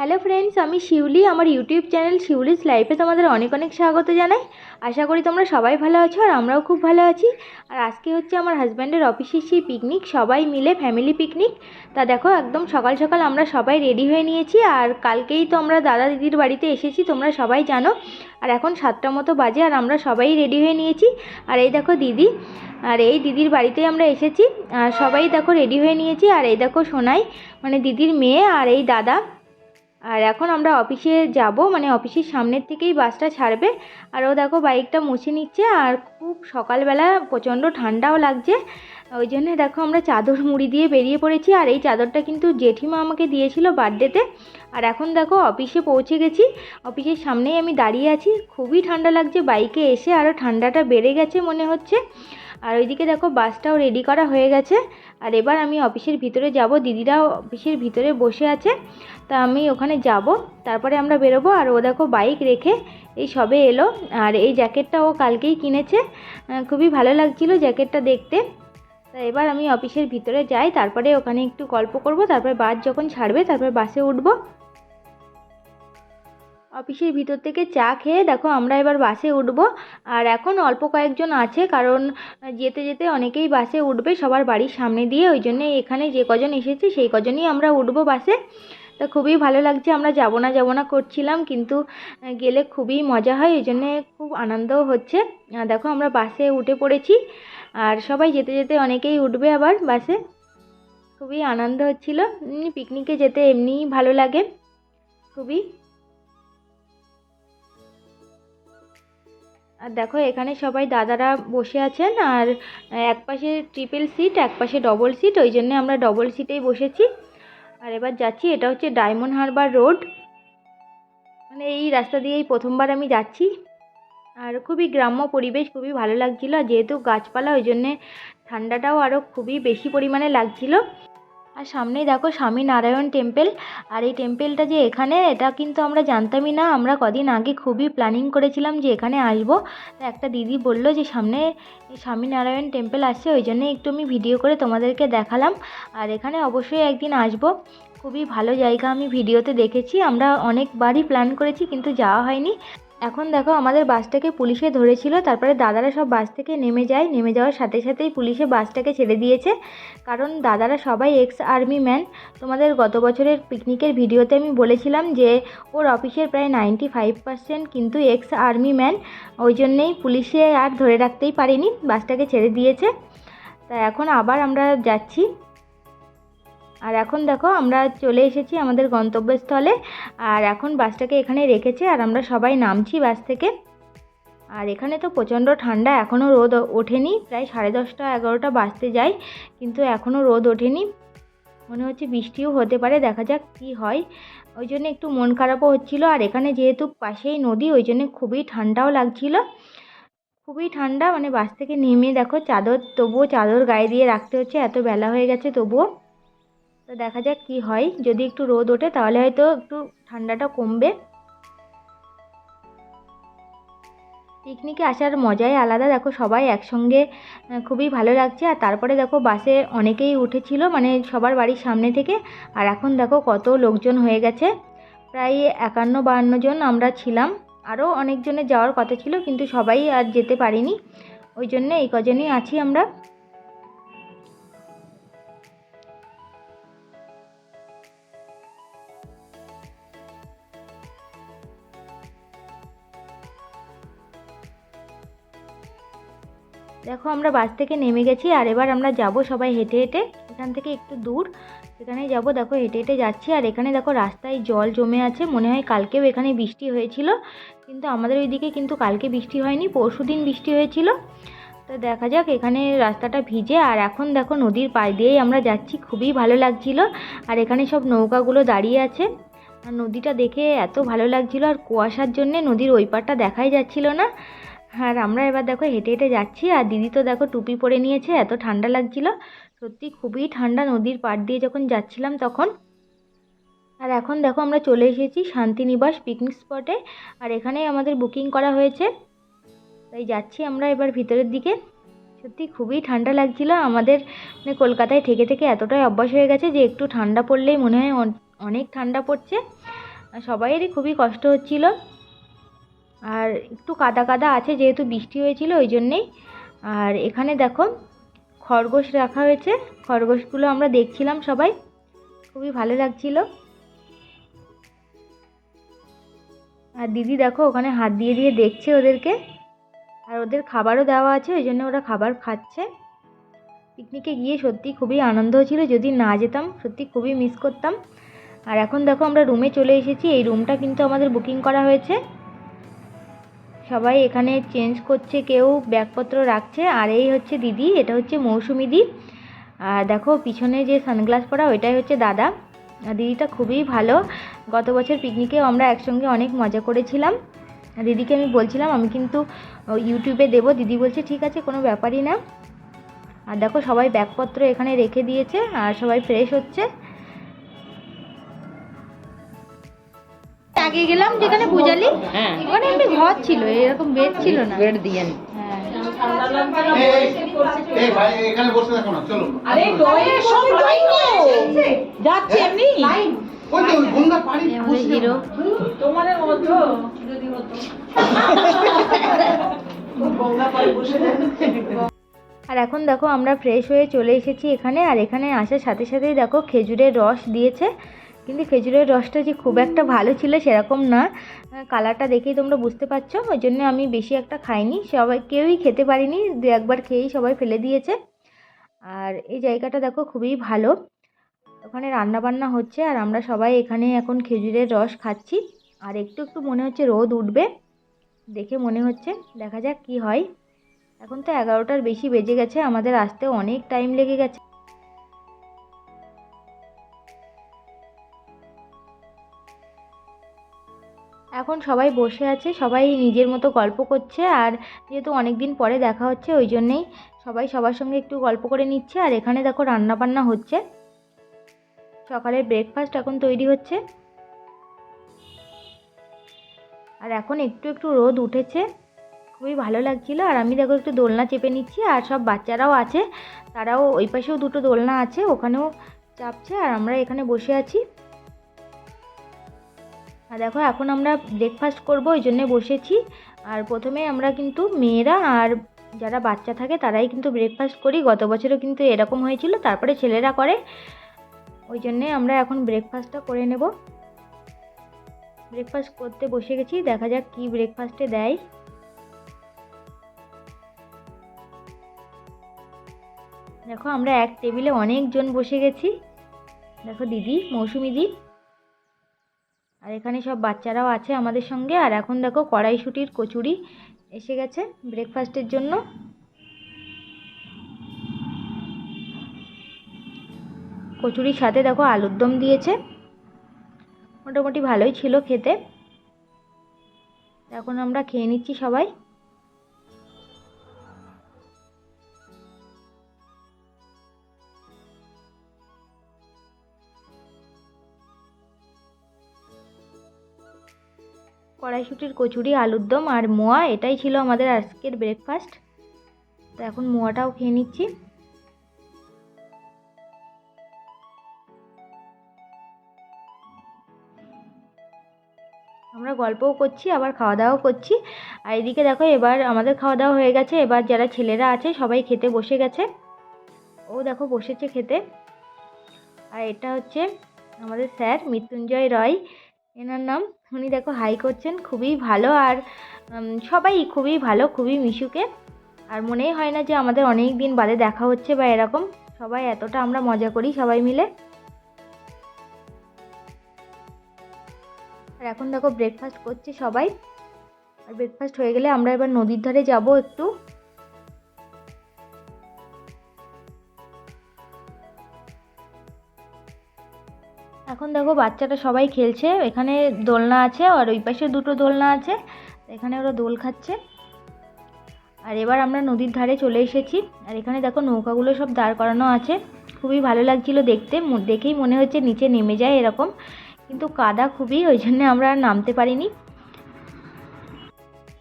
Hello friends, আমি শিউলি, আমার YouTube channel Shiuli's লাইফে তোমাদের অনেক অনেক স্বাগত জানাই। আশা করি তোমরা সবাই ভালো আছো আর আমরাও খুব ভালো আছি। আর আজকে হচ্ছে আমার হাজব্যান্ডের অফিসের সেই পিকনিক সবাই মিলে ফ্যামিলি পিকনিক তা দেখো, একদম সকাল সকাল আমরা সবাই রেডি হয়ে নিয়েছি আর কালকেই তো আমরা দাদা দিদির বাড়িতে এসেছি, তোমরা সবাই জানো। আর এখন সাতটা মতো বাজে আর আমরা সবাই রেডি হয়ে নিয়েছি। আর এই দেখো দিদি, আর এই দিদির বাড়িতে আমরা এসেছি। আর সবাই দেখো রেডি হয়ে নিয়েছি। আর এই দেখো সোনাই মানে দিদির মেয়ে আর এই দাদা। আর এখন আমরা অফিসে যাব মানে অফিসের সামনের থেকেই বাসটা ছাড়বে। আর ও দেখো বাইকটা মুছে নিচ্ছে, আর খুব সকালবেলা প্রচণ্ড ঠান্ডাও লাগছে। ওই জন্যে দেখো আমরা চাদর মুড়ি দিয়ে বেরিয়ে পড়েছি, আর এই চাদরটা কিন্তু জেঠিমা আমাকে দিয়েছিল বার্থডেতে। আর এখন দেখো অফিসে পৌঁছে গেছি। অফিসের সামনেই আমি দাঁড়িয়ে আছি। খুবই ঠান্ডা লাগছে, বাইকে এসে আরও ঠান্ডাটা বেড়ে গেছে মনে হচ্ছে। আর ওইদিকে দেখো বাসটাও রেডি করা হয়ে গেছে। আর এবার আমি অফিসের ভিতরে যাব। দিদিরাও অফিসের ভিতরে বসে আছে। তা আমি ওখানে যাব। তারপরে আমরা বেরোবো। আর ও দেখো বাইক রেখে এই সবে এলো। আর এই জ্যাকেটটা ও কালকেই কিনেছে। খুবই ভালো লাগছিল জ্যাকেটটা দেখতে। তা এবার আমি অফিসের ভিতরে যাই। তারপরে ওখানে একটু গল্প করব। তারপরে বাস যখন ছাড়বে, তারপরে বাসে উঠবো। অফিসের ভিতর থেকে চা খেয়ে দেখো আমরা এবার বাসে উঠবো। আর এখন অল্প কয়েকজন আছে, কারণ যেতে যেতে অনেকেই বাসে উঠবে সবার বাড়ির সামনে দিয়ে। ওই জন্যে এখানে যে কজন এসেছে সেই কজনই আমরা উঠবো বাসে। তো খুবই ভালো লাগছে, আমরা যাব না যাব না করছিলাম, কিন্তু গেলে খুবই মজা হয়, এই জন্যে খুব আনন্দও হচ্ছে। দেখো আমরা বাসে উঠে পড়েছি, আর সবাই যেতে যেতে অনেকেই উঠবে আবার বাসে। খুবই আনন্দ হচ্ছিল পিকনিকে যেতে এমনিই ভালো লাগে, খুবই। আর দেখো, এখানে সবাই দাদারা বসে আছেন আর এক পাশে ট্রিপল সিট এক পাশে ডবল সিট ওই জন্য আমরা ডবল সিটেই বসেছি। আর এবার যাচ্ছি, এটা হচ্ছে ডায়মন্ড হারবার রোড মানে এই রাস্তা দিয়েই প্রথমবার আমি যাচ্ছি। আর খুবই গ্রাম্য পরিবেশ, খুবই ভালো লাগছিল। আর যেহেতু গাছপালা, ওই জন্যে ঠান্ডাটাও আরও খুবই বেশি পরিমাণে লাগছিল। আর সামনেই দেখো স্বামীনারায়ণ টেম্পেল। আর এই টেম্পেলটা যে এখানে, এটা কিন্তু আমরা জানতামই না। আমরা কদিন আগে খুবই প্ল্যানিং করেছিলাম যে এখানে আসব। তা একটা দিদি বলল যে সামনে স্বামীনারায়ণ টেম্পল আসছে, ওই জন্য একটু আমি ভিডিও করে তোমাদেরকে দেখালাম। আর এখানে অবশ্যই একদিন আসব। খুবই ভালো জায়গা আমি ভিডিওতে দেখেছি। আমরা অনেকবারই প্ল্যান করেছি, কিন্তু যাওয়া হয়নি। এখন দেখো আমাদের বাসটাকে পুলিশে ধরেছিল, তারপরে দাদারা সব বাস থেকে নেমে যায়। নেমে যাওয়ার সাথে সাথেই পুলিশে বাসটাকে ছেড়ে দিয়েছে। কারণ দাদারা সবাই এক্স আর্মি ম্যান তোমাদের গত বছরের পিকনিকের ভিডিওতে আমি বলেছিলাম যে, ওর অফিসের প্রায় নাইনটি ফাইভ পার্সেন্ট কিন্তু এক্স আর্মি ম্যান ওই জন্যেই পুলিশে আর ধরে রাখতেই পারিনি, বাসটাকে ছেড়ে দিয়েছে। তা এখন আবার আমরা যাচ্ছি। আর এখন দেখো, আমরা চলে এসেছি আমাদের গন্তব্যস্থলে। আর এখন বাসটাকে এখানে রেখেছে আর আমরা সবাই নামছি বাস থেকে। আর এখানে তো প্রচণ্ড ঠান্ডা, এখনও রোদ ওঠেনি। প্রায় সাড়ে দশটা, এগারোটা বাজতে যায়, কিন্তু এখনও রোদ ওঠেনি। মনে হচ্ছে বৃষ্টিও হতে পারে, দেখা যাক কী হয়। ওই জন্য একটু মন খারাপও হচ্ছিল। আর এখানে যেহেতু পাশেই নদী, ওই জন্য খুবই ঠান্ডাও লাগছিল। খুবই ঠান্ডা মানে বাস থেকে নেমে দেখো, চাদর, তবুও চাদর গায়ে দিয়ে রাখতে হচ্ছে, এত বেলা হয়ে গেছে তবুও। তো দেখা যাক কী হয়। যদি একটু রোদ ওঠে, তাহলে হয়তো একটু ঠান্ডাটা কমবে। পিকনিকে আসার মজাই আলাদা। দেখো, সবাই একসঙ্গে খুবই ভালো লাগছে। আর তারপরে দেখো, বাসে অনেকেই উঠেছিল মানে সবার বাড়ির সামনে থেকে। আর এখন দেখো, কত লোকজন হয়ে গেছে। প্রায় একান্ন বাহান্ন জন আমরা ছিলাম। আরও অনেকজনের যাওয়ার কথা ছিল, কিন্তু সবাই আর যেতে পারিনি। ওই জন্য এই কজনই আছি আমরা। দেখো, আমরা বাস থেকে নেমে গেছি আর এবার আমরা যাব সবাই হেঁটে হেঁটে। এখান থেকে একটু দূর, সেখানেই যাব। দেখো, হেঁটে হেঁটে যাচ্ছি আর এখানে দেখো, রাস্তায় জল জমে আছে। মনে হয় কালকেও এখানে বৃষ্টি হয়েছিল, কিন্তু আমাদের ওইদিকে কিন্তু কালকে বৃষ্টি হয়নি, পরশু দিন বৃষ্টি হয়েছিল। তো দেখা যাক, এখানে রাস্তাটা ভিজে। আর এখন দেখো, নদীর পাশ দিয়েই আমরা যাচ্ছি। খুবই ভালো লাগছিল। আর এখানে সব নৌকাগুলো দাঁড়িয়ে আছে। আর নদীটা দেখে এত ভালো লাগছিল। আর কুয়াশার জন্যে নদীর ওই পারটা দেখাই যাচ্ছিল না। আর আমরা এবার দেখো হেঁটে হেঁটে যাচ্ছি, আর দিদি তো দেখো টুপি পরে নিয়েছে, এত ঠান্ডা লাগছিল। সত্যি খুবই ঠান্ডা নদীর পাড় দিয়ে যখন যাচ্ছিলাম তখন। আর এখন দেখো আমরা চলে এসেছি শান্তিনিবাস পিকনিক স্পটে আর এখানেই আমাদের বুকিং করা হয়েছে। তাই যাচ্ছি আমরা এবার ভিতরের দিকে। সত্যি খুবই ঠান্ডা লাগছিল, আমাদের মানে কলকাতায় থেকে থেকে এতটাই অভ্যাস হয়ে গেছে যে একটু ঠান্ডা পড়লেই মনে হয় অন- অনেক ঠান্ডা পড়ছে। সবাইয়েরই খুবই কষ্ট হচ্ছিল। আর একটু কাদা কাদা আছে যেহেতু বৃষ্টি হয়েছিল, ওই জন্যেই। আর এখানে দেখো, খরগোশ রাখা হয়েছে। খরগোশগুলো আমরা দেখছিলাম সবাই। খুবই ভালো লাগছিল। আর দিদি দেখো, ওখানে হাত দিয়ে দিয়ে দেখছে ওদেরকে। আর ওদের খাবারও দেওয়া আছে, ওই জন্য ওরা খাবার খাচ্ছে। পিকনিকে গিয়ে সত্যি খুবই আনন্দ ছিল যদি না যেতাম সত্যি খুবই মিস করতাম। আর এখন দেখো, আমরা রুমে চলে এসেছি। এই রুমটা কিন্তু আমাদের বুকিং করা হয়েছে। সবাই এখানে চেঞ্জ করছে, কেউ ব্যাগপত্র রাখছে। আর এই হচ্ছে দিদি, এটা হচ্ছে মৌসুমি দি। আর দেখো পিছনে যে সানগ্লাস পরা, ওইটাই হচ্ছে দাদা। আর দিদিটা খুবই ভালো। গত বছর পিকনিকে আমরা একসঙ্গে অনেক মজা করেছিলাম। দিদিকে আমি বলছিলাম, আমি কিন্তু ইউটিউবে দেবো। দিদি বলছে, ঠিক আছে, কোনো ব্যাপারই না। আর দেখো সবাই ব্যাগপত্র এখানে রেখে দিয়েছে, আর সবাই ফ্রেশ হচ্ছে। আগে গেলাম যেখানে পূজালি হ্যাঁ। ওখানে এমনি ঘর ছিল এরকম বেড ছিল না। বেড দিয়ে। হ্যাঁ এই ভাই এখানে বসে থাকো না চলো। আরে ডয়ের সব লাইন যাচ্ছে এমনি? ওই তো ওই গঙ্গা পাড়ি এই আমাদের হিরো। তোমাদের মতো। যদি হতো গঙ্গা পাড়ে বসে আর এখন দেখো আমরা ফ্রেশ হয়ে চলে এসেছি এখানে আর এখানে আসার সাথে সাথেই দেখো খেজুরের রস দিয়েছে। কিন্তু খেজুরের রসটা যে খুব একটা ভালো ছিল সেরকম না। কালারটা দেখেই তোমরা বুঝতে পারছ ওই জন্য আমি বেশি একটা খাইনি। সবাই, কেউই খেতে পারিনি, দু একবার খেয়েই সবাই ফেলে দিয়েছে। আর এই জায়গাটা দেখো খুবই ভালো। ওখানে রান্না বান্না হচ্ছে আর আমরা সবাই এখানে এখন খেজুরের রস খাচ্ছি। আর একটু একটু মনে হচ্ছে রোদ উঠবে, দেখে মনে হচ্ছে। দেখা যাক কি হয়। এখন তো এগারোটার বেশি বেজে গেছে, আমাদের আসতে অনেক টাইম লেগে গেছে। এখন সবাই বসে আছে, সবাই নিজের মতো গল্প করছে আর যেহেতু অনেক দিন পরে দেখা হচ্ছে, ওই জন্যেই সবাই সবার সঙ্গে একটু গল্প করে নিচ্ছে। আর এখানে দেখো রান্না বান্না হচ্ছে। সকালের ব্রেকফাস্ট এখন তৈরি হচ্ছে। আর এখন একটু একটু রোদ উঠেছে। খুবই ভালো লাগছিল। আর আমি দেখো একটু দোলনা চেপে নিচ্ছি আর সব বাচ্চারাও আছে। তারাও ওই পাশেও দুটো দোলনা আছে, ওখানেও চাপছে। আর আমরা এখানে বসে আছি। আর দেখো, এখন আমরা ব্রেকফাস্ট করব, ওই জন্যে বসেছি। আর প্রথমে আমরা কিন্তু মেয়েরা আর যারা বাচ্চা থাকে, তারাই কিন্তু ব্রেকফাস্ট করি। গত বছরও কিন্তু এরকম হয়েছিল, তারপরে ছেলেরা করে। ওই জন্যে আমরা এখন ব্রেকফাস্টটা করে নেব। ব্রেকফাস্ট করতে বসে গেছি, দেখা যাক কী ব্রেকফাস্টে দেয়। দেখো, আমরা এক টেবিলে অনেকজন বসে গেছি। দেখো, দিদি, মৌসুমি দি। আর এখানে সব বাচ্চারাও আছে আমাদের সঙ্গে। আর এখন দেখো কড়াইশুটির কচুরি এসে গেছে ব্রেকফাস্টের জন্য। কচুরির সাথে দেখো আলুর দম দিয়েছে। মোটামুটি ভালোই ছিল খেতে। এখন আমরা খেয়ে নিচ্ছি সবাই। কড়াইশুটির কচুরি, আলুর দম আর মোয়া, এটাই ছিল আমাদের আজকের ব্রেকফাস্ট তো এখন মোয়াটাও খেয়ে নিচ্ছি। আমরা গল্পও করছি, আবার খাওয়া দাওয়াও করছি। আর এদিকে দেখো, এবার আমাদের খাওয়া দাওয়া হয়ে গেছে। এবার যারা ছেলেরা আছে, সবাই খেতে বসে গেছে। ও দেখো, বসেছে খেতে। আর এটা হচ্ছে আমাদের স্যার, মৃত্যুঞ্জয় রয়। এনার নাম উনি দেখো হাই করছেন, খুবই ভালো আর সবাই খুবই ভালো, খুবই মিশুকে। আর মনেই হয় না যে আমাদের অনেক দিন বাদে দেখা হচ্ছে বা এরকম। সবাই এতটা আমরা মজা করি সবাই মিলে। আর এখন দেখো ব্রেকফাস্ট করছে সবাই। আর ব্রেকফাস্ট হয়ে গেলে আমরা এবার নদীর ধারে যাব একটু। এখন দেখো বাচ্চারা সবাই খেলছে, এখানে দোলনা আছে আর ওই পাশে দুটো দোলনা আছে, এখানে ওরা দোল খাচ্ছে। আর এবার আমরা নদীর ধারে চলে এসেছি, আর এখানে দেখো নৌকাগুলো সব দাঁড় করানো আছে, খুবই ভালো লাগছিল দেখতে দেখেই মনে হচ্ছে নিচে নেমে যায় এরকম, কিন্তু কাদা খুবই, ওই জন্যে আমরা নামতে পারিনি।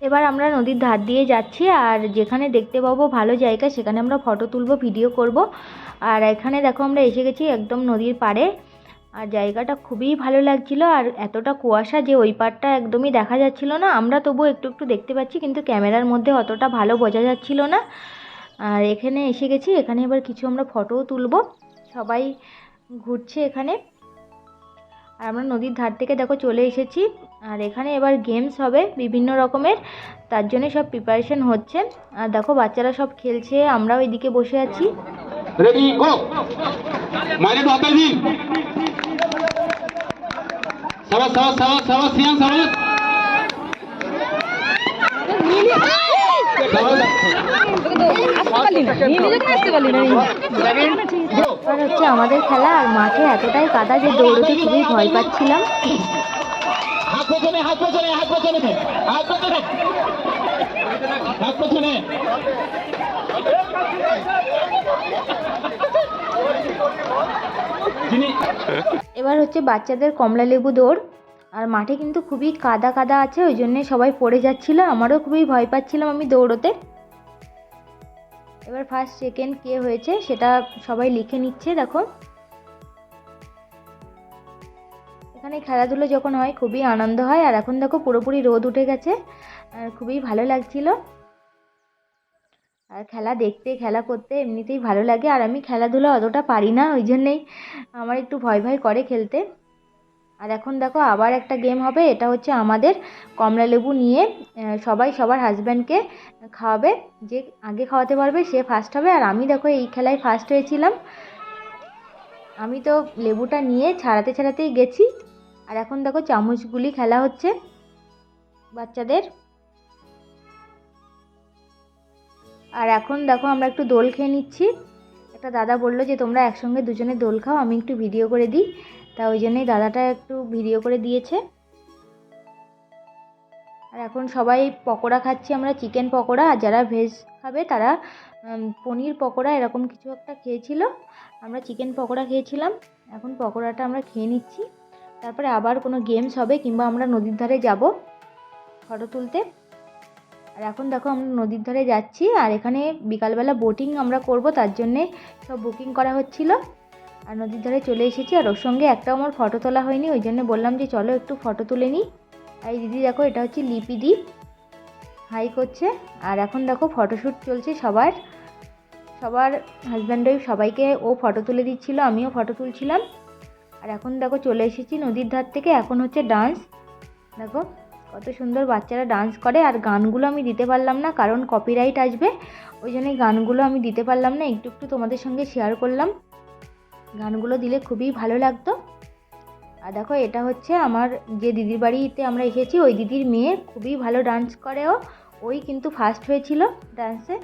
এবার আমরা নদীর ধার দিয়ে যাচ্ছি, আর যেখানে দেখতে পাবো ভালো জায়গা, সেখানে আমরা ফটো তুলবো, ভিডিও করব। আর এখানে দেখো আমরা এসে গেছি একদম নদীর পাড়ে আর জায়গাটা খুবই ভালো লাগছিল আর এতটা কুয়াশা যে ওই পারটা একদমই দেখা যাচ্ছিল না। আমরা তবু একটু একটু দেখতে পাচ্ছি কিন্তু ক্যামেরার মধ্যে অতটা ভালো বোঝা যাচ্ছিল না। আর এখানে এসে গেছি, এখানে এবার কিছু আমরা ফটোও তুলব। সবাই ঘুরছে এখানে। আর আমরা নদীর ধার থেকে দেখো চলে এসেছি। আর এখানে এবার গেমস হবে বিভিন্ন রকমের, তার জন্য সব প্রিপারেশন হচ্ছে। আর দেখো বাচ্চারা সব খেলছে, আমরাও এদিকে বসে আছি। রেডি গো সিয়াম হচ্ছে আমাদের খেলা আর মাঠে এতটাই কাদা যে দৌড়তে খুবই ভয় পাচ্ছিলাম। এবার হচ্ছে বাচ্চাদের কমলা লেবু দৌড়। আর মাঠে কিন্তু খুবই কাদা কাদা আছে, ওই জন্যে সবাই পড়ে যাচ্ছিল। আমারও খুবই ভয় পাচ্ছিলাম আমি দৌড়োতে। এবার ফার্স্ট সেকেন্ড কে হয়েছে সেটা সবাই লিখে নিচ্ছে, দেখো। এখানে খেলাধুলো যখন হয় খুবই আনন্দ হয়, আর এখন দেখো পুরোপুরি রোদ উঠে গেছে, আর খুবই ভালো লাগছিল। আর খেলা দেখতে, খেলা করতে এমনিতেই ভালো লাগে। আর আমি খেলাধুলা অতটা পারি না, ওই জন্যেই আমার একটু ভয় ভয় করে খেলতে। আর এখন দেখো, আবার একটা গেম হবে, এটা হচ্ছে আমাদের কমলা লেবু নিয়ে সবাই সবার হাজব্যান্ডকে খাওয়াবে। যে আগে খাওয়াতে পারবে, সে ফার্স্ট হবে। আর আমি দেখো, এই খেলায় ফার্স্ট হয়েছিলাম। আমি তো লেবুটা নিয়ে ছাড়াতে, ছাড়াতেই গেছি। আর এখন দেখো, চামচগুলি খেলা হচ্ছে বাচ্চাদের। আর এখন দেখো আমরা একটু দোল খেয়ে নিচ্ছি। একটা দাদা বলল যে, তোমরা একসঙ্গে দুজনে দোল খাও, আমি একটু ভিডিও করে দিই। তা ওই জন্যই দাদাটা একটু ভিডিও করে দিয়েছে। আর এখন সবাই পকোড়া খাচ্ছি আমরা চিকেন পকোড়া। আর যারা ভেজ খাবে তারা পনির পকোড়া, এরকম কিছু একটা খেয়েছিল। আমরা চিকেন পকোড়া খেয়েছিলাম। এখন পকোড়াটা আমরা খেয়ে নিচ্ছি। তারপরে আবার কোনো গেমস হবে কিংবা আমরা নদীর ধারে যাব ফটো তুলতে। আর এখন দেখো আমরা নদীর ধারে যাচ্ছি, আর এখানে বিকালবেলা বোটিং আমরা করব, তার জন্যে সব বুকিং করা হচ্ছিল। আর নদীর ধারে চলে এসেছি, আর ওর সঙ্গে একটাও আমার ফটো তোলা হয়নি, ওই জন্য বললাম যে চলো একটু ফটো তুলে নিই। আর এই দিদি দেখো, এটা হচ্ছে লিপি দি হাই করছে। আর এখন দেখো ফটোশ্যুট চলছে সবার। সবার হাজব্যান্ড ওয়াইফ সবাইকে ও ফটো তুলে দিচ্ছিল, আমিও ফটো তুলছিলাম। আর এখন দেখো চলে এসেছি নদীর ধার থেকে, এখন হচ্ছে ডান্স দেখো। কত সুন্দর বাচ্চারা ডান্স করে আর গানগুলো আমি দিতে পারলাম না, কারণ কপিরাইট আসবে। ওই জন্য গানগুলো আমি দিতে পারলাম না, একটু একটু তোমাদের সঙ্গে শেয়ার করলাম। গানগুলো দিলে খুবই ভালো লাগতো। আর দেখো, এটা হচ্ছে আমার যে দিদির বাড়িতে আমরা এসেছি, ওই দিদির মেয়ে খুবই ভালো ডান্স করে ও ওই কিন্তু ফার্স্ট হয়েছিল ডান্সে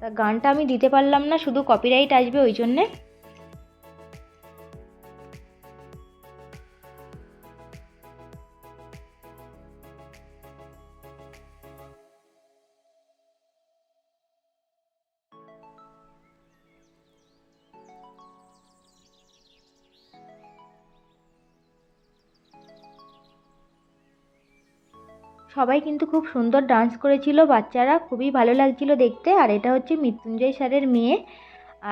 তা গানটা আমি দিতে পারলাম না, শুধু কপিরাইট আসবে ওই জন্যে। সবাই কিন্তু খুব সুন্দর ডান্স করেছিল, বাচ্চারা খুবই ভালো লাগছিল দেখতে, আর এটা হচ্ছে মৃত্যুঞ্জয় স্যারের মেয়ে।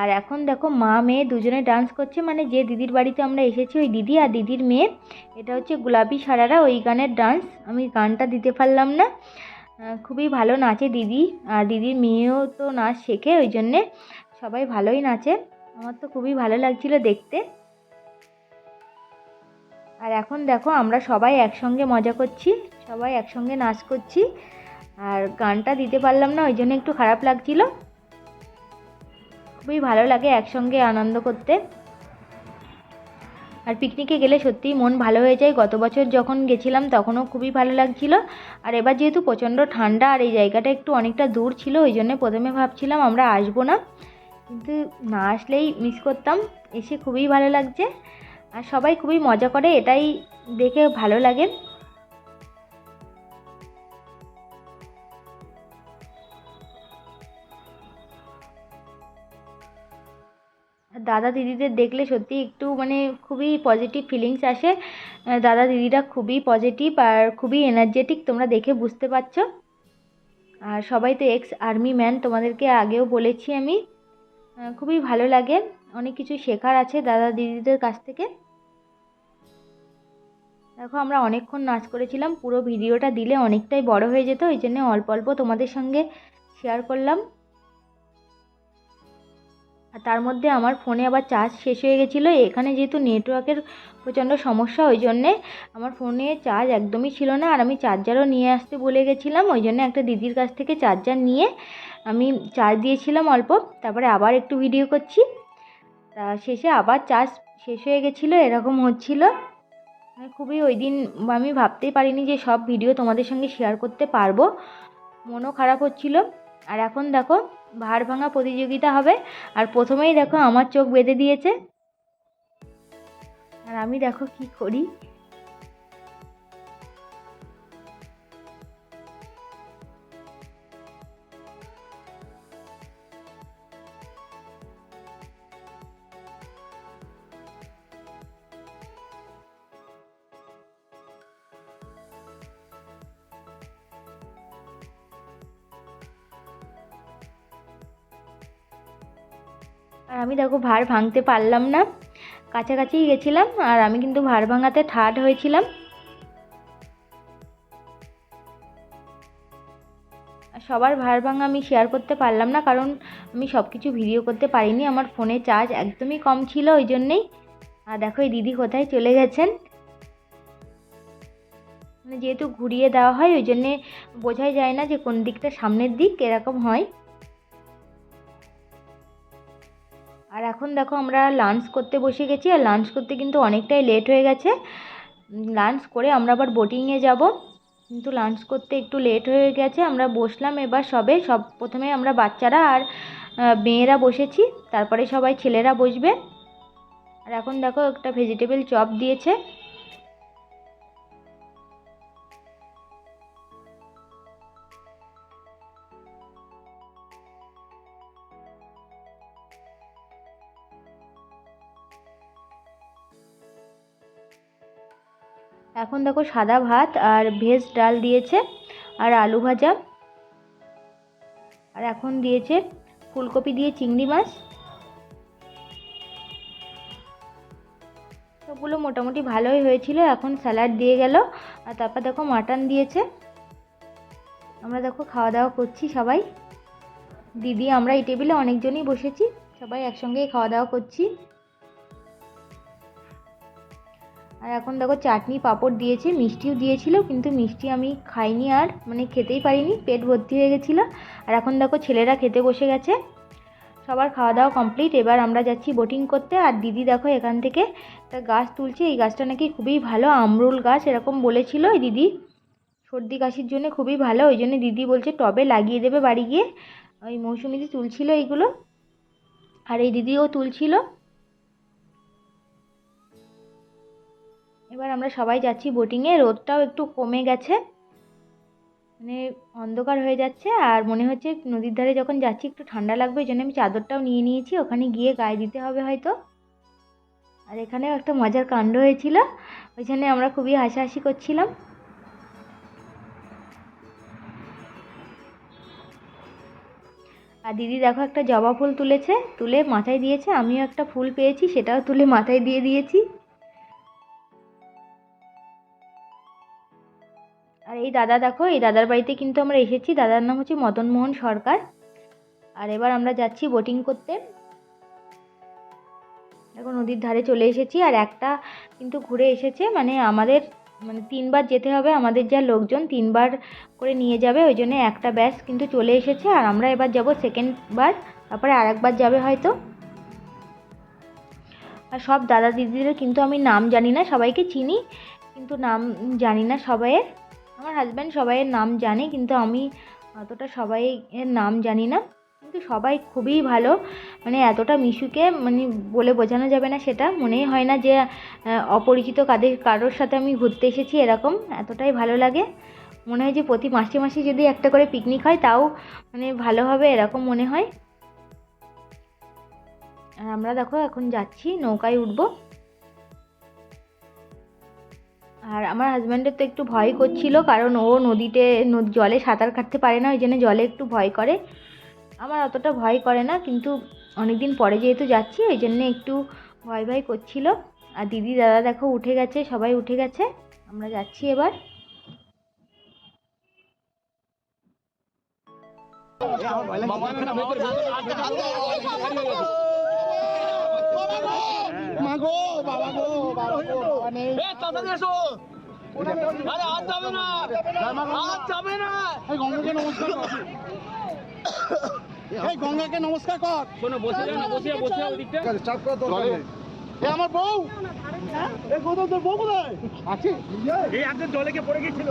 আর এখন দেখো মা, মেয়ে দুজনে ডান্স করছে মানে যে দিদির বাড়িতে আমরা এসেছি ওই দিদি আর দিদির মেয়ে। এটা হচ্ছে গোলাপি সারারা, ওই গানের ডান্স আমি গানটা দিতে পারলাম না। খুবই ভালো নাচে দিদি, আর দিদির মেয়েও তো নাচ শেখে, ওই জন্যে সবাই ভালোই নাচে। আমার তো খুবই ভালো লাগছিল দেখতে। আর এখন দেখো আমরা সবাই একসঙ্গে মজা করছি। সবাই একসঙ্গে নাচ করছি। আর গানটা দিতে পারলাম না, ওই জন্য একটু খারাপ লাগছিল। খুবই ভালো লাগে একসঙ্গে আনন্দ করতে। আর পিকনিকে গেলে সত্যিই মন ভালো হয়ে যায়। গত বছর যখন গেছিলাম তখনও খুবই ভালো লাগছিল। আর এবার যেহেতু প্রচণ্ড ঠান্ডা, আর এই জায়গাটা একটু অনেকটা দূর ছিল, ওই জন্য প্রথমে ভাবছিলাম আমরা আসব না। কিন্তু না আসলেই মিস করতাম। এসে খুবই ভালো লাগছে। আর সবাই খুবই মজা করে, এটাই দেখে ভালো লাগে। দাদা দিদিদের দেখলে সত্যি একটু মানে খুবই পজিটিভ ফিলিংস আসে। দাদা দিদিরা খুবই পজিটিভ আর খুবই এনার্জেটিক তোমরা দেখে বুঝতে পারছ। আর সবাই তো এক্স আর্মি ম্যান তোমাদেরকে আগেও বলেছি আমি। খুবই ভালো লাগে, অনেক কিছু শেখার আছে দাদা দিদিদের কাছ থেকে। দেখো, আমরা অনেকক্ষণ নাচ করেছিলাম, পুরো ভিডিওটা দিলে অনেকটাই বড় হয়ে যেত, ওই জন্য অল্প অল্প তোমাদের সঙ্গে শেয়ার করলাম। আর তার মধ্যে আমার ফোনে আবার চার্জ শেষ হয়ে গেছিল। এখানে যেহেতু নেটওয়ার্কের প্রচণ্ড সমস্যা, ওই জন্যে আমার ফোনে চার্জ একদমই ছিল না। আর আমি চার্জারও নিয়ে আসতে বলে গেছিলাম, ওই জন্য একটা দিদির কাছ থেকে চার্জার নিয়ে আমি চার্জ দিয়েছিলাম অল্প। তারপরে আবার একটু ভিডিও করছি। তা শেষে আবার চার্জ শেষ হয়ে গেছিল, এরকম হচ্ছিল। খুবই ওই দিন আমি ভাবতেই পারিনি যে সব ভিডিও তোমাদের সঙ্গে শেয়ার করতে পারব। মনও খারাপ হচ্ছিল। আর এখন দেখো ভার ভাঙা প্রতিযোগিতা হবে। আর প্রথমেই দেখো আমার চোখ বেঁধে দিয়েছে। আর আমি দেখো কি করি। আর আমি দেখো ভার ভাঙতে পারলাম না। কাছাকাছিই গেছিলাম আর আমি কিন্তু ভার ভাঙাতে থার্ড হয়েছিলাম। সবার ভার ভাঙা আমি শেয়ার করতে পারলাম না কারণ আমি সব কিছু ভিডিও করতে পারিনি। আমার ফোনে চার্জ একদমই কম ছিল ওই জন্যেই। আর দেখো এই দিদি কোথায় চলে গেছেন? মানে যেহেতু ঘুরিয়ে দেওয়া হয়, ওই জন্যে বোঝাই যায় না যে কোন দিকটা সামনের দিক, এরকম হয়। এখন দেখো আমরা লাঞ্চ করতে বসে গেছি আর লাঞ্চ করতে কিন্তু অনেকটাই লেট হয়ে গেছে। লাঞ্চ করে আমরা আবার বোটিংয়ে যাব। কিন্তু লাঞ্চ করতে একটু লেট হয়ে গেছে, আমরা বসলাম এবার সবে। সব প্রথমে আমরা বাচ্চারা আর মেয়েরা বসেছি, তারপরে সবাই ছেলেরা বসবে। আর এখন দেখো একটা ভেজিটেবল চপ দিয়েছে। এখন দেখো সাদা ভাত আর ভেজ ডাল দিয়েছে আর আলু ভাজা। আর এখন দিয়েছে ফুলকপি দিয়ে চিংড়ি মাছ। সবগুলো মোটামুটি ভালোই হয়েছিল, এখন স্যালাড দিয়ে গেল। আর তারপর দেখো মাটন দিয়েছে। আমরা দেখো খাওয়া দাওয়া করছি সবাই। দিদি, আমরা এই টেবিলে অনেকজনই বসেছি, সবাই একসঙ্গেই খাওয়া দাওয়া করছি। আর এখন দেখো চাটনি পাঁপড় দিয়েছে, মিষ্টিও দিয়েছিল, কিন্তু মিষ্টি আমি খাইনি আর মানে খেতেই পারিনি, পেট ভর্তি হয়ে গেছিল। আর এখন দেখো ছেলেরা খেতে বসে গেছে। সবার খাওয়া দাওয়া কমপ্লিট এবার আমরা যাচ্ছি বোটিং করতে। আর দিদি দেখো এখান থেকে একটা গাছ তুলছে, এই গাছটা নাকি খুবই ভালো, আমরুল গাছ, এরকম বলেছিল এই দিদি। সর্দি কাশির জন্য খুবই ভালো, ওই জন্য দিদি বলছে টবে লাগিয়ে দেবে বাড়ি গিয়ে। ওই মৌসুমিদি তুলছিল এইগুলো। আর এই দিদিও তুলছিল। এবার আমরা সবাই যাচ্ছি বোটিংয়ে রোদটাও একটু কমে গেছে। মানে অন্ধকার হয়ে যাচ্ছে আর মনে হচ্ছে নদীর ধারে যখন যাচ্ছি একটু ঠান্ডা লাগবে, ওই জন্য আমি চাদরটাও নিয়ে নিয়েছি। ওখানে গিয়ে গায়ে দিতে হবে হয়তো। আর এখানেও একটা মজার কাণ্ড হয়েছিল। ওইখানে আমরা খুবই হাসাহাসি করছিলাম। আর দিদি দেখো একটা জবা ফুল তুলেছে। তুলে মাথায় দিয়েছে। আমিও একটা ফুল পেয়েছি, সেটাও তুলে মাথায় দিয়ে দিয়েছি। আর এই দাদা দেখো, এই দাদার বাড়িতে কিন্তু আমরা এসেছি। দাদার নাম হচ্ছে মদন মোহন সরকার। আর এবার আমরা যাচ্ছি বোটিং করতে। দেখো, নদীর ধারে চলে এসেছি আর একটা কিন্তু ঘুরে এসেছে। মানে আমাদের মানে তিনবার যেতে হবে। আমাদের যা লোকজন তিনবার করে নিয়ে যাবে, ওই জন্য একটা ব্যাস কিন্তু চলে এসেছে। আর আমরা এবার যাব সেকেন্ড বার, তারপরে আরেকবার যাবে হয়তো। আর সব দাদা দিদিদের কিন্তু আমি নাম জানি না, সবাইকে চিনি। কিন্তু নাম জানি না সবাইয়ের। আমার হাজব্যান্ড সবাইয়ের নাম জানে, কিন্তু আমি অতটা সবাই এর নাম জানি না। কিন্তু সবাই খুবই ভালো মানে এতটা মিশুকে মানে বলে বোঝানো যাবে না সেটা। মনেই হয় না যে অপরিচিত কাদের, কারোর সাথে আমি ঘুরতে এসেছি এরকম, এতটাই ভালো লাগে। মনে হয় যে প্রতি মাসে মাসে যদি একটা করে পিকনিক হয়, তাও মানে ভালো হবে এরকম মনে হয়। আর আমরা দেখো, এখন যাচ্ছি, নৌকায় উঠবো। আর আমার হাজব্যান্ডের তো একটু ভয় করছিল কারণ ও নদীতে জলে সাঁতার কাটতে পারে না ওই জন্য জলে একটু ভয় করে আমার অতটা ভয় করে না কিন্তু অনেক দিন পরে যেহেতু যাচ্ছি ওই জন্যে একটু ভয় ভয় করছিল আর দিদি দাদা দেখো উঠে গেছে সবাই উঠে গেছে আমরা যাচ্ছি এবার মাগো বাবা গো বাবা গো নেই তাড়াতাড়ি এসো আরে হাত যাবে না হাত যাবে না এই গঙ্গাকে নমস্কার কর এই গঙ্গাকে নমস্কার কর শোনো বসে যা না বসে বসে ওদিকটা চাপ কর দরকার এ আমার বউ এই কোথাও তোর বউ কোথায় আছে এই একজন জলে গিয়ে পড়ে গিয়েছিল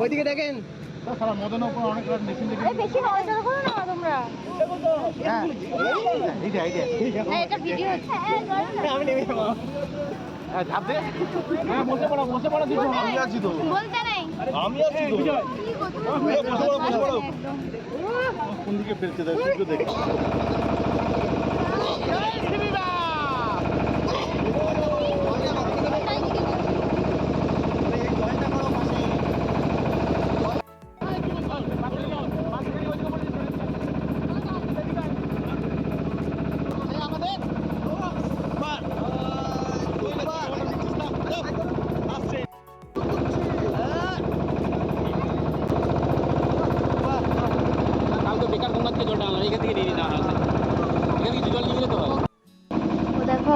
ওইদিকে দেখেন সারা মদনের উপর অনেক রাত মেশিন দেখে বেশি নড়াচড়া করো না তোমরা। হ্যাঁ এইটা এইটা হ্যাঁ এটা ভিডিও হচ্ছে। আমি নেমে যাব। হ্যাঁ ঝাঁপ দে। হ্যাঁ বসে পড়ো বসে পড়ো দিদি। আমি আছি তো। বলতে নেই। আমি আছি তো। বসে পড়ো বসে পড়ো। কোন দিকে সূর্য দেখে।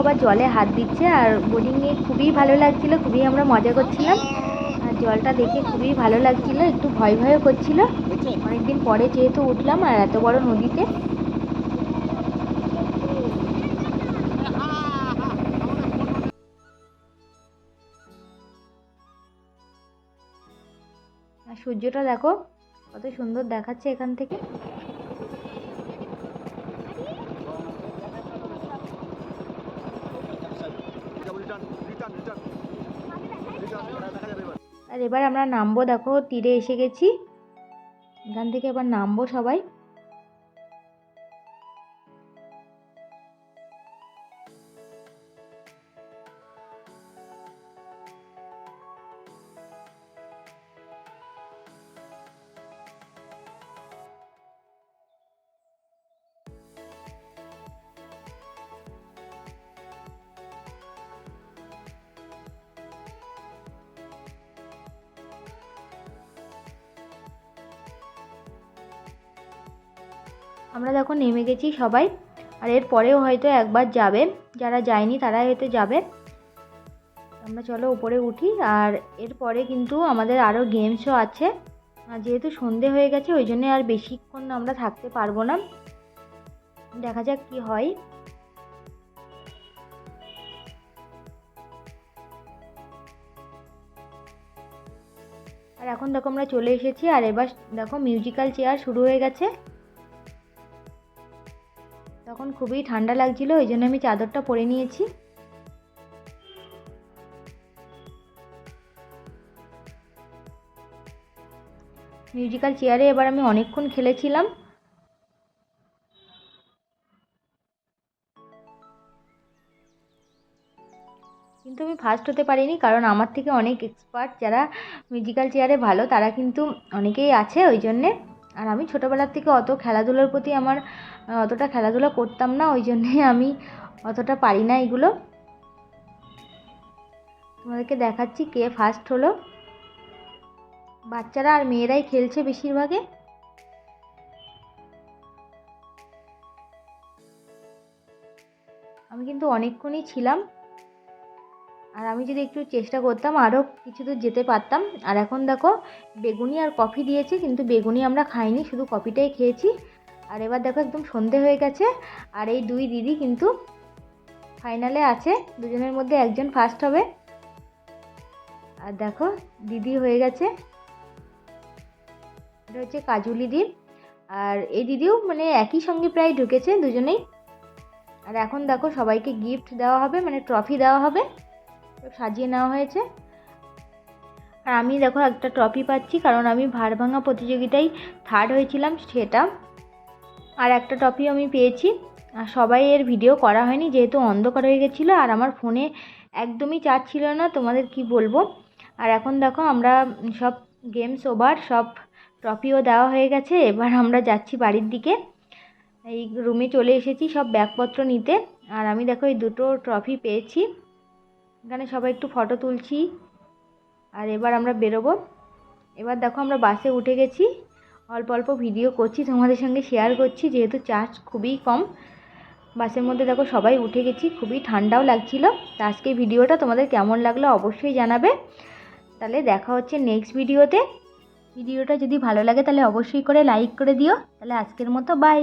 আবার জলে হাত দিচ্ছে আর বোটিংয়ে খুবই ভালো লাগছিল, খুবই আমরা মজা করছিলাম। আর জলটা দেখে খুবই ভালো লাগছিল, একটু ভয় ভয়ও করছিল। অনেকদিন পরে যেহেতু উঠলাম আর এত বড় নদীতে। সূর্যটা দেখো, কত সুন্দর দেখাচ্ছে এখান থেকে। আর এবার আমরা নামবো দেখো তীরে এসে গেছি। এখান থেকে এবার নামবো সবাই। আমরা দেখো নেমে গেছি সবাই। আর এর পরেও হয়তো একবার যাবে। যারা যায়নি তারা হয়তো যাবে। আমরা চলো উপরে উঠি। আর এরপরে কিন্তু আমাদের আরও গেমসও আছে। আর যেহেতু সন্ধে হয়ে গেছে, ওই জন্যে আর বেশিক্ষণ আমরা থাকতে পারব না। দেখা যাক কি হয়। আর এখন দেখো আমরা চলে এসেছি। আর এবার দেখো মিউজিক্যাল চেয়ার শুরু হয়ে গেছে। তখন খুবই ঠান্ডা লাগছিল, ওই জন্য আমি চাদরটা পরে নিয়েছি। মিউজিক্যাল চেয়ারে এবার আমি অনেকক্ষণ খেলেছিলাম। কিন্তু আমি ফার্স্ট হতে পারিনি, কারণ আমার থেকে অনেক এক্সপার্ট যারা মিউজিক্যাল চেয়ারে ভালো, তারা কিন্তু অনেকেই আছে ওই জন্যে। আর আমি ছোটোবেলার থেকে অত খেলাধুলোর প্রতি আমার অতটা খেলাধুলা করতাম না, ওই জন্যে আমি অতটা পারি না এগুলো। তোমাদেরকে দেখাচ্ছি কে ফার্স্ট হলো। বাচ্চারা আর মেয়েরাই খেলছে বেশিরভাগে। আমি কিন্তু অনেকক্ষণই ছিলাম। আর আমি যদি একটু চেষ্টা করতাম আরও কিছু দূর যেতে পারতাম। আর এখন দেখো, বেগুনি আর কফি দিয়েছে, কিন্তু বেগুনি আমরা খাইনি, শুধু কফিটাই খেয়েছি। আর এবার দেখো একদম সন্ধে হয়ে গেছে, আর এই দুই দিদি কিন্তু ফাইনালে আছে, দুজনের মধ্যে একজন ফার্স্ট হবে। আর দেখো, দিদি হয়ে গেছে। এটা হচ্ছে কাজুলি দ্বীপ আর এই দিদিও মানে একই সঙ্গে প্রায় ঢুকেছে দুজনেই। আর এখন দেখো, সবাইকে গিফট দেওয়া হবে মানে ট্রফি দেওয়া হবে। সাজিয়ে নেওয়া হয়েছে। আর আমি দেখো একটা ট্রফি পাচ্ছি, কারণ আমি ভার ভাঙা প্রতিযোগিতায় থার্ড হয়েছিলাম, সেটা আর একটা ট্রফি আমি পেয়েছি। আর সবাই এর ভিডিও করা হয়নি, যেহেতু অন্ধকার হয়ে গেছিল আর আমার ফোনে একদমই চার্জ ছিল না, তোমাদের কি বলব? আর এখন দেখো আমরা সব গেমস ওভার সব ট্রফিও দেওয়া হয়ে গেছে, এবার আমরা যাচ্ছি বাড়ির দিকে। এই রুমে চলে এসেছি সব ব্যাগপত্র নিতে। আর আমি দেখো এই দুটো ট্রফি পেয়েছি। এখানে সবাই একটু ফটো তুলছি। আর এবার আমরা বেরোবো। এবার দেখো আমরা বাসে উঠে গেছি। অল্প অল্প ভিডিও করছি, তোমাদের সঙ্গে শেয়ার করছি, যেহেতু চার্জ খুবই কম। বাসের মধ্যে দেখো সবাই উঠে গেছি, খুবই ঠান্ডাও লাগছিল। তো আজকে ভিডিওটা তোমাদের কেমন লাগল অবশ্যই জানাবে। তাহলে দেখা হচ্ছে নেক্সট ভিডিওতে। ভিডিওটা যদি ভালো লাগে তাহলে অবশ্যই করে লাইক করে দিও। তাহলে আজকের মতো বাই